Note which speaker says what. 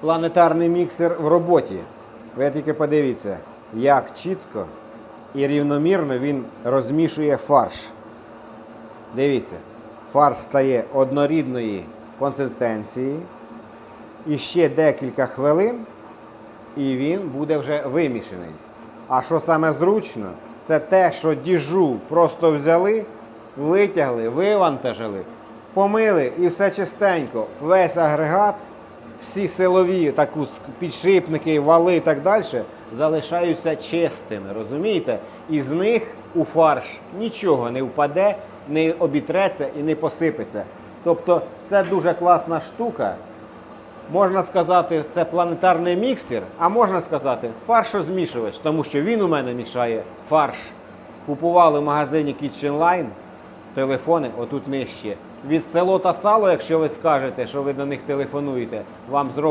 Speaker 1: планетарний міксер в роботі. Ви тільки подивіться, як чітко і рівномірно він розмішує фарш. Дивіться, фарш стає однорідної консистенції. І ще декілька хвилин, і він буде вже вимішаний. А що саме зручно, це те, що діжу просто взяли, витягли, вивантажили, помили і все чистенько. Весь агрегат, всі силові, таку підшипники, вали і так далі, залишаються чистими. Розумієте? І з них у фарш нічого не впаде, не обітреться і не посипеться. Тобто це дуже класна штука. Можна сказати, це планетарний міксер, а можна сказати фаршозмішувач, тому що він у мене мішає фарш. Купували в магазині Kitchen Line телефони отут нижче. Від село та сало, якщо ви скажете, що ви до них телефонуєте, вам зроблять.